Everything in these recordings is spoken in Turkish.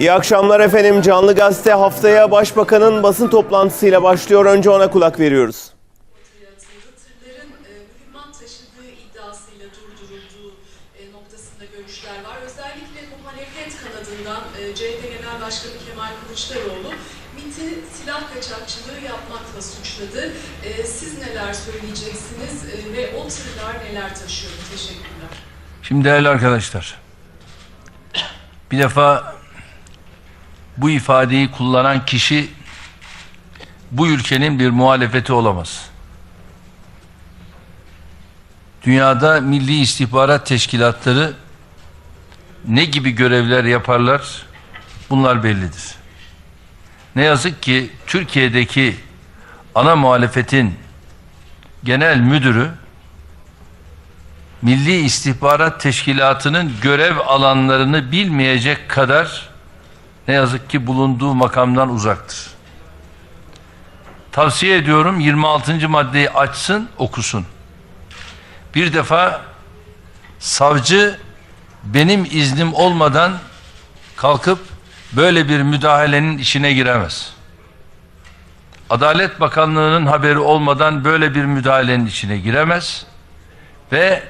İyi akşamlar efendim. Canlı Gazete haftaya Başbakan'ın basın toplantısıyla başlıyor. Önce ona kulak veriyoruz. e, mühimmat taşıdığı iddiasıyla durdurulduğu e, noktasında görüşler var. Özellikle muhalefet kanadından e, CHP Genel Başkanı Kemal Kılıçdaroğlu MİT'i silah kaçakçılığı yapmakla suçladı. E, siz neler söyleyeceksiniz e, ve o tırlar neler taşıyor? Teşekkürler. Şimdi değerli arkadaşlar, bir defa bu ifadeyi kullanan kişi bu ülkenin bir muhalefeti olamaz. Dünyada milli istihbarat teşkilatları ne gibi görevler yaparlar bunlar bellidir. Ne yazık ki Türkiye'deki ana muhalefetin genel müdürü Milli İstihbarat Teşkilatı'nın görev alanlarını bilmeyecek kadar ne yazık ki bulunduğu makamdan uzaktır. Tavsiye ediyorum 26. maddeyi açsın, okusun. Bir defa savcı benim iznim olmadan kalkıp böyle bir müdahalenin işine giremez. Adalet Bakanlığı'nın haberi olmadan böyle bir müdahalenin içine giremez ve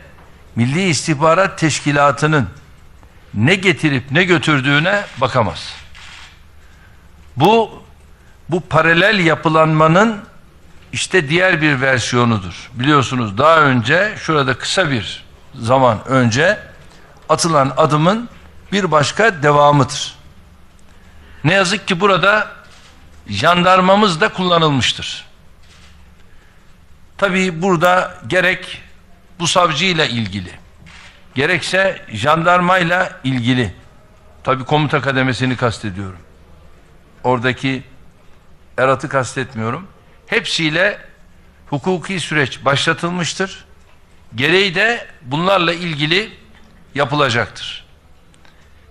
Milli İstihbarat Teşkilatı'nın ne getirip ne götürdüğüne bakamaz. Bu bu paralel yapılanmanın işte diğer bir versiyonudur. Biliyorsunuz daha önce şurada kısa bir zaman önce atılan adımın bir başka devamıdır. Ne yazık ki burada jandarmamız da kullanılmıştır. Tabii burada gerek bu savcıyla ilgili gerekse jandarmayla ilgili tabii komuta kademesini kastediyorum. Oradaki eratı kastetmiyorum. Hepsiyle hukuki süreç başlatılmıştır. Gereği de bunlarla ilgili yapılacaktır.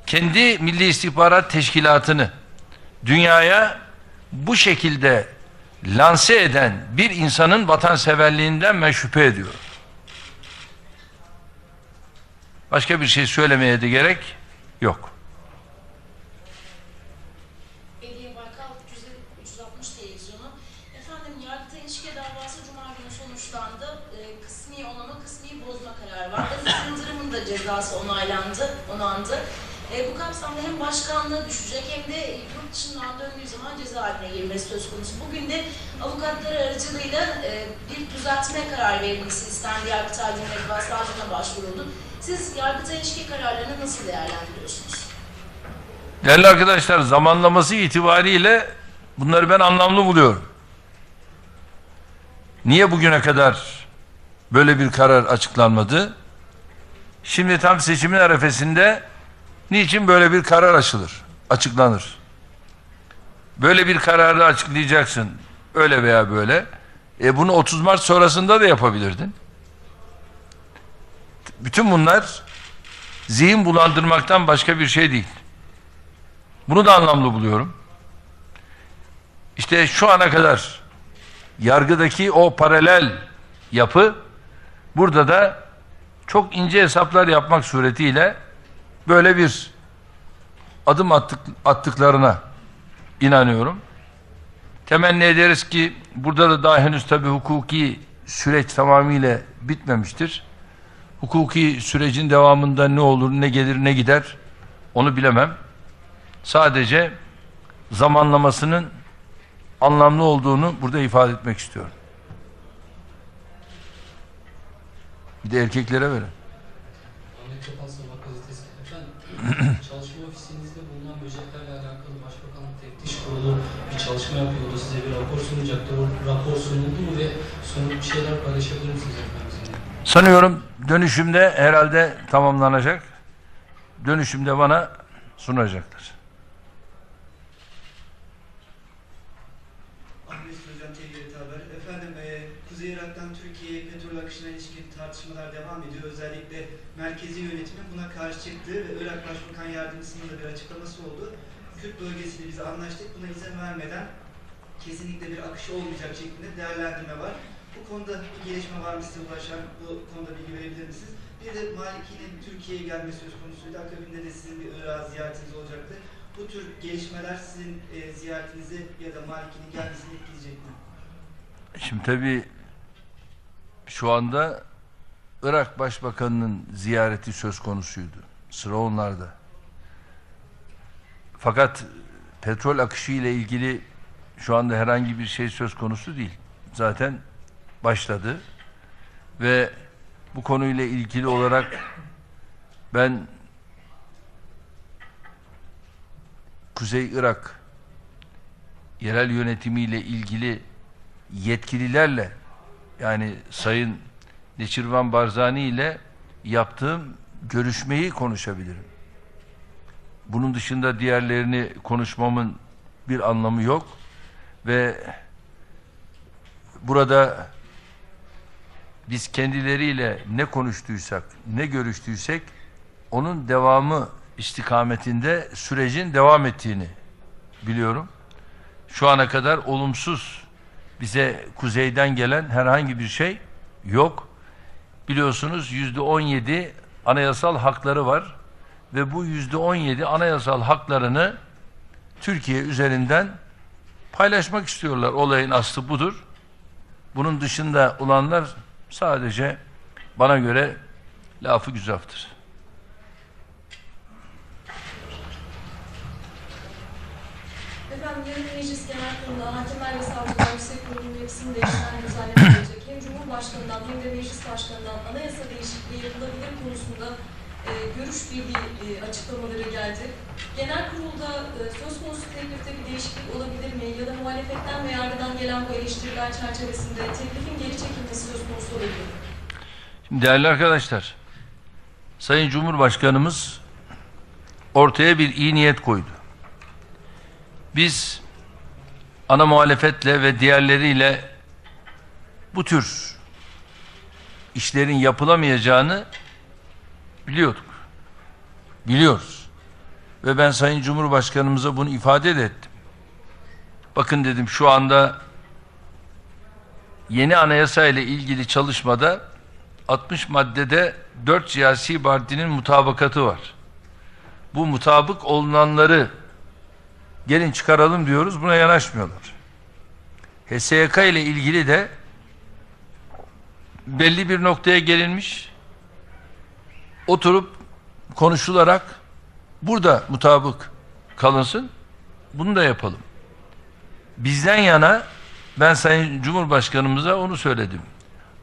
Kendi Milli İstihbarat Teşkilatı'nı dünyaya bu şekilde lanse eden bir insanın vatanseverliğinden ben şüphe ediyorum. Başka bir şey söylemeye de gerek yok. Hediye Baykal 360 televizyonu. Efendim Yargıtay İlişki davası Cuma günü sonuçlandı. Kısmi onama, kısmi bozma kararı var. Aziz Yıldırım'ın da cezası onaylandı, onandı. Ee, bu kapsamda hem başkanlığı düşecek hem de yurt dışından döndüğü zaman cezaevine girmesi söz konusu. Bugün de avukatları aracılığıyla e, bir düzeltme kararı verilmesi istendi. Yargıtay Cumhuriyet Başsavcılığına başvuruldu. Siz Yargıtay İlişki kararlarını nasıl değerlendiriyorsunuz? Değerli arkadaşlar zamanlaması itibariyle bunları ben anlamlı buluyorum. Niye bugüne kadar böyle bir karar açıklanmadı? Şimdi tam seçimin arefesinde niçin böyle bir karar açılır, açıklanır? Böyle bir kararı açıklayacaksın öyle veya böyle. E bunu 30 Mart sonrasında da yapabilirdin. Bütün bunlar zihin bulandırmaktan başka bir şey değil. Bunu da anlamlı buluyorum. İşte şu ana kadar yargıdaki o paralel yapı burada da çok ince hesaplar yapmak suretiyle böyle bir adım attık, attıklarına inanıyorum. Temenni ederiz ki burada da daha henüz tabi hukuki süreç tamamıyla bitmemiştir. Hukuki sürecin devamında ne olur, ne gelir, ne gider onu bilemem. Sadece zamanlamasının anlamlı olduğunu burada ifade etmek istiyorum. Bir de erkeklere verin. Topal Sabah gazetesi. Efendim, çalışma ofisinizde bulunan böceklerle alakalı Başbakanlık Teftiş Kurulu bir çalışma yapıyordu. Size bir rapor sunacaktı. O rapor sunuldu mu ve somut bir şeyler paylaşabilir misiniz efendim? Sanıyorum dönüşümde herhalde tamamlanacak. Dönüşümde bana sunacaklar. E, merkezi yönetimin buna karşı çıktığı ve Irak Başbakan Yardımcısının da bir açıklaması oldu. Kürt bölgesiyle biz anlaştık, buna izin vermeden kesinlikle bir akış olmayacak şeklinde değerlendirme var. Bu konuda bir gelişme var mı size ulaşan? Bu konuda bilgi verebilir misiniz? Bir de Maliki'nin Türkiye'ye gelmesi söz konusuydu. Akabinde de sizin bir Irak ziyaretiniz olacaktı. Bu tür gelişmeler sizin e, ziyaretinizi ya da Maliki'nin gelmesini etkileyecek mi? Şimdi tabii şu anda Irak Başbakanı'nın ziyareti söz konusuydu. Sıra onlarda. Fakat petrol akışı ile ilgili şu anda herhangi bir şey söz konusu değil. Zaten başladı ve bu konuyla ilgili olarak ben Kuzey Irak yerel yönetimiyle ilgili yetkililerle yani Sayın Neçirvan Barzani ile yaptığım görüşmeyi konuşabilirim. Bunun dışında diğerlerini konuşmamın bir anlamı yok ve burada biz kendileriyle ne konuştuysak, ne görüştüysek onun devamı istikametinde sürecin devam ettiğini biliyorum. Şu ana kadar olumsuz bize kuzeyden gelen herhangi bir şey yok. Biliyorsunuz yüzde on yedi anayasal hakları var ve bu yüzde on yedi anayasal haklarını Türkiye üzerinden paylaşmak istiyorlar. Olayın aslı budur. Bunun dışında olanlar sadece bana göre lafı güzaftır. Efendim yarın Meclis Genel Kurulu'nda Hakimler ve Savcılar Yüksek Kurulu'nun yapısını değiştiren düzenleme gelecek. Hem Cumhurbaşkanı'ndan hem de Meclis Başkanı'ndan anayasa değişikliği yapılabilir konusunda e, görüş birliği e, açıklamaları geldi. Genel kurulda e, söz konusu teklifte bir değişiklik olabilir mi? Ya da muhalefetten ve yargıdan gelen bu eleştiriler çerçevesinde teklifin geri çekilmesi söz konusu olabilir mi? Şimdi değerli arkadaşlar, Sayın Cumhurbaşkanımız ortaya bir iyi niyet koydu. Biz ana muhalefetle ve diğerleriyle bu tür işlerin yapılamayacağını biliyorduk. Biliyoruz. Ve ben Sayın Cumhurbaşkanımıza bunu ifade de ettim. Bakın dedim şu anda yeni anayasa ile ilgili çalışmada 60 maddede 4 siyasi partinin mutabakatı var. Bu mutabık olunanları gelin çıkaralım diyoruz buna yanaşmıyorlar. HSYK ile ilgili de belli bir noktaya gelinmiş oturup konuşularak burada mutabık kalınsın bunu da yapalım. Bizden yana ben Sayın Cumhurbaşkanımıza onu söyledim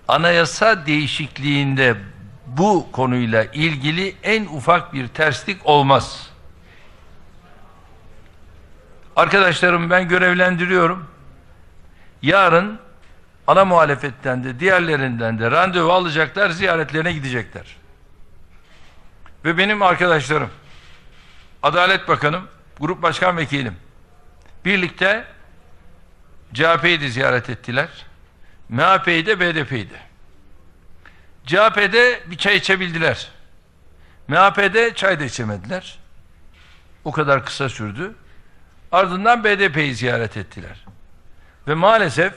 anayasa değişikliğinde bu konuyla ilgili en ufak bir terslik olmaz. Arkadaşlarım ben görevlendiriyorum. Yarın ana muhalefetten de diğerlerinden de randevu alacaklar, ziyaretlerine gidecekler. Ve benim arkadaşlarım, Adalet Bakanım, Grup Başkan Vekilim, birlikte CHP'yi de ziyaret ettiler. MHP'yi de BDP'yi de. CHP'de bir çay içebildiler. MHP'de çay da içemediler. O kadar kısa sürdü. Ardından BDP'yi ziyaret ettiler. Ve maalesef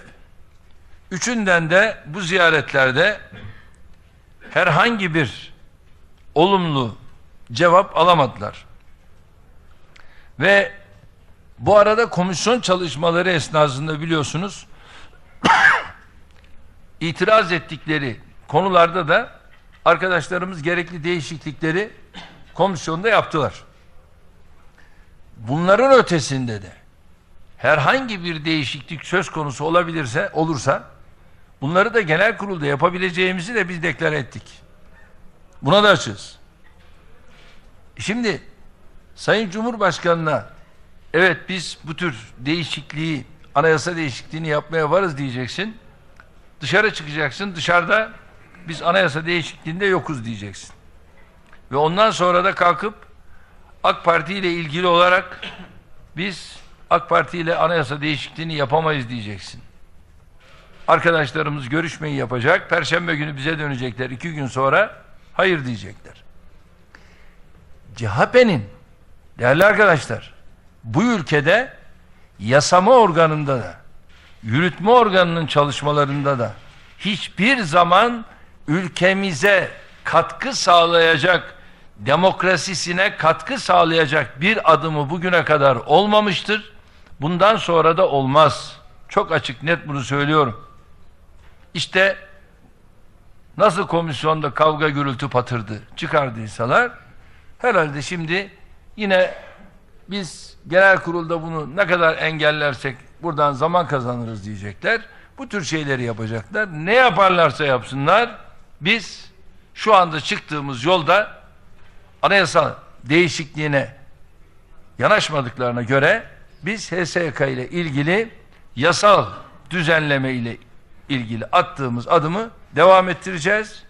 üçünden de bu ziyaretlerde herhangi bir olumlu cevap alamadılar. Ve bu arada komisyon çalışmaları esnasında biliyorsunuz itiraz ettikleri konularda da arkadaşlarımız gerekli değişiklikleri komisyonda yaptılar. Bunların ötesinde de herhangi bir değişiklik söz konusu olabilirse olursa bunları da genel kurulda yapabileceğimizi de biz deklar ettik. Buna da açığız. Şimdi Sayın Cumhurbaşkanı'na evet biz bu tür değişikliği anayasa değişikliğini yapmaya varız diyeceksin. Dışarı çıkacaksın. Dışarıda biz anayasa değişikliğinde yokuz diyeceksin. Ve ondan sonra da kalkıp AK Parti ile ilgili olarak biz AK Parti ile anayasa değişikliğini yapamayız diyeceksin. Arkadaşlarımız görüşmeyi yapacak. Perşembe günü bize dönecekler. iki gün sonra hayır diyecekler. CHP'nin değerli arkadaşlar bu ülkede yasama organında da yürütme organının çalışmalarında da hiçbir zaman ülkemize katkı sağlayacak demokrasisine katkı sağlayacak bir adımı bugüne kadar olmamıştır. Bundan sonra da olmaz. Çok açık net bunu söylüyorum. İşte nasıl komisyonda kavga gürültü patırdı çıkardıysalar herhalde şimdi yine biz genel kurulda bunu ne kadar engellersek buradan zaman kazanırız diyecekler. Bu tür şeyleri yapacaklar. Ne yaparlarsa yapsınlar biz şu anda çıktığımız yolda anayasa değişikliğine yanaşmadıklarına göre biz HSK ile ilgili yasal düzenleme ile ilgili attığımız adımı devam ettireceğiz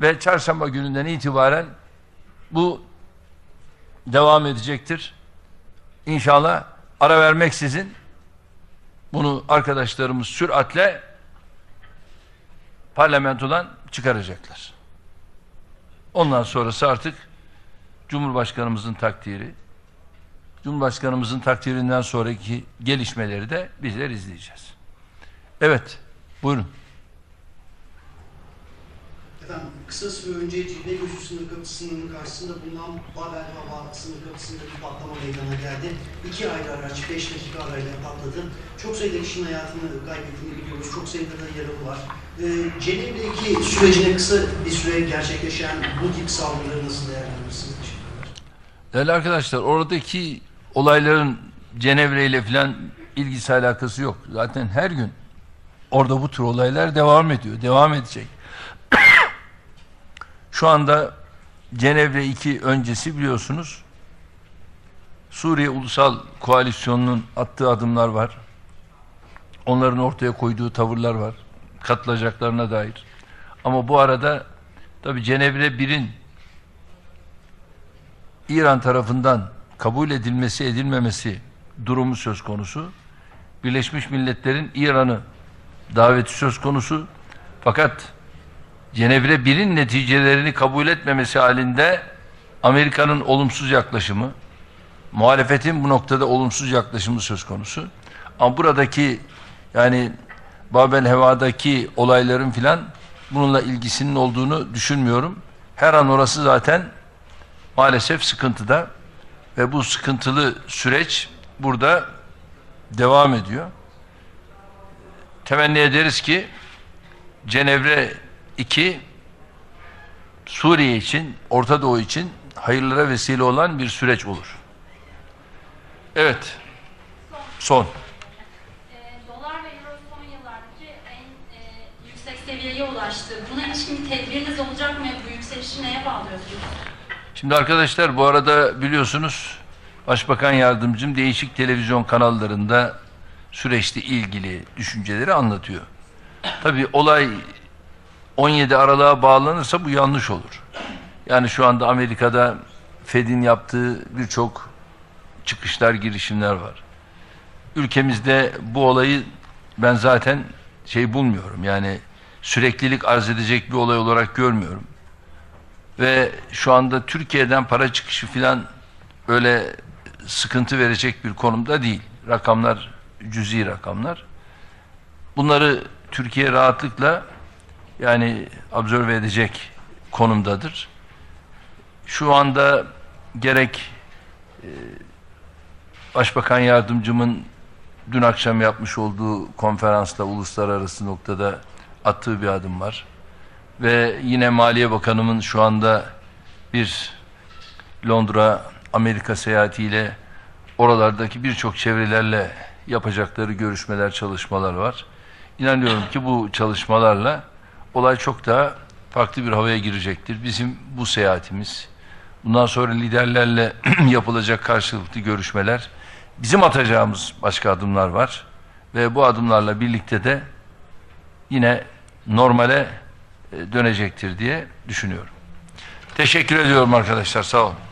ve çarşamba gününden itibaren bu devam edecektir. İnşallah ara vermeksizin bunu arkadaşlarımız süratle parlamentodan çıkaracaklar. Ondan sonrası artık Cumhurbaşkanımızın takdiri. Cumhurbaşkanımızın takdirinden sonraki gelişmeleri de bizler izleyeceğiz. Evet, buyurun. Kısa süre önce Cilve Gözü sınır kapısının karşısında bulunan Babel Hava sınır kapısında bir patlama meydana geldi. İki ayrı araç 5 dakika arayla patladı. Çok sayıda kişinin hayatını kaybettiğini biliyoruz. Çok sayıda da yaralı var. Ee, Cenevre'deki sürecine kısa bir süre gerçekleşen bu tip saldırıları nasıl değerlendirirsiniz? Değerli arkadaşlar, oradaki olayların Cenevre ile falan ilgisi alakası yok. Zaten her gün orada bu tür olaylar devam ediyor, devam edecek. Şu anda Cenevre 2 öncesi biliyorsunuz Suriye Ulusal Koalisyonu'nun attığı adımlar var. Onların ortaya koyduğu tavırlar var. Katılacaklarına dair. Ama bu arada tabi Cenevre 1'in İran tarafından kabul edilmesi edilmemesi durumu söz konusu. Birleşmiş Milletler'in İran'ı daveti söz konusu. Fakat Cenevre 1'in neticelerini kabul etmemesi halinde Amerika'nın olumsuz yaklaşımı, muhalefetin bu noktada olumsuz yaklaşımı söz konusu. Ama buradaki yani Babel Heva'daki olayların filan bununla ilgisinin olduğunu düşünmüyorum. Her an orası zaten maalesef sıkıntıda ve bu sıkıntılı süreç burada devam ediyor. Temenni ederiz ki Cenevre 2 Suriye için, Orta Doğu için hayırlara vesile olan bir süreç olur. Evet. Son. Ee, dolar ve euro son yıllardaki en e, yüksek seviyeye ulaştı. Buna ilişkin bir tedbiriniz olacak mı? Bu yükselişi neye bağlıyorsunuz? Şimdi arkadaşlar bu arada biliyorsunuz Başbakan Yardımcım değişik televizyon kanallarında süreçle ilgili düşünceleri anlatıyor. Tabii olay 17 Aralık'a bağlanırsa bu yanlış olur. Yani şu anda Amerika'da Fed'in yaptığı birçok çıkışlar, girişimler var. Ülkemizde bu olayı ben zaten şey bulmuyorum. Yani süreklilik arz edecek bir olay olarak görmüyorum. Ve şu anda Türkiye'den para çıkışı filan öyle sıkıntı verecek bir konumda değil. Rakamlar cüzi rakamlar. Bunları Türkiye rahatlıkla yani absorbe edecek konumdadır. Şu anda gerek e, Başbakan Yardımcımın dün akşam yapmış olduğu konferansla uluslararası noktada attığı bir adım var. Ve yine Maliye Bakanımın şu anda bir Londra, Amerika seyahatiyle oralardaki birçok çevrelerle yapacakları görüşmeler, çalışmalar var. İnanıyorum ki bu çalışmalarla olay çok daha farklı bir havaya girecektir. Bizim bu seyahatimiz, bundan sonra liderlerle yapılacak karşılıklı görüşmeler, bizim atacağımız başka adımlar var. Ve bu adımlarla birlikte de yine normale e, dönecektir diye düşünüyorum. Teşekkür ediyorum arkadaşlar. Sağ olun.